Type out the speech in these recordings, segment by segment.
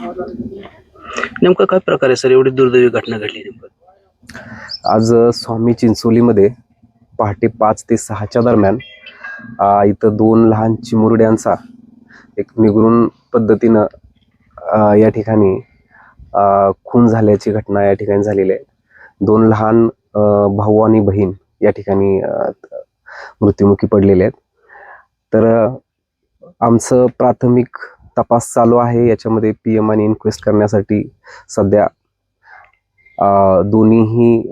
नेमकं काय प्रकार आहे सर एवढी दुर्दैवी घटना घडली नेमकं? आज स्वामी चिंचोलीमध्ये पहाटे पाच ते सहाच्या दरम्यान इथं दोन लहान चिमुरड्यांचा एक निगरून पद्धतीनं या ठिकाणी खून झाल्याची घटना या ठिकाणी झालेली आहे. दोन लहान भाऊ आणि बहीण या ठिकाणी मृत्युमुखी पडलेले आहेत. तर आमचं प्राथमिक तपास चालू आहे. याच्यामध्ये पी एम आणि इन्क्वेस्ट करण्यासाठी सध्या दोन्हीही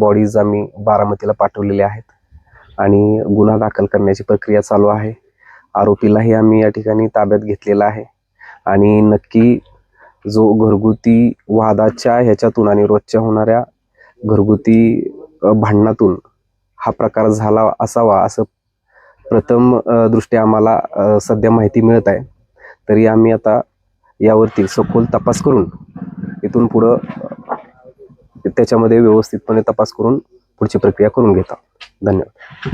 बॉडीज आम्ही बारामतीला पाठवलेल्या आहेत. आणि गुन्हा दाखल करण्याची प्रक्रिया चालू आहे. आरोपीलाही आम्ही या ठिकाणी ताब्यात घेतलेला आहे. आणि नक्की जो घरगुती वादाच्या ह्याच्यातून आणि रोजच्या होणाऱ्या घरगुती भांडणातून हा प्रकार झाला असावा असं प्रथम दृष्ट्या आम्हाला सध्या माहिती मिळत आहे. तरी आम्ही आता यावरती सखोल तपास करून इथून पुढं त्याच्यामध्ये व्यवस्थितपणे तपास करून पुढची प्रक्रिया करून घेता धन्यवाद.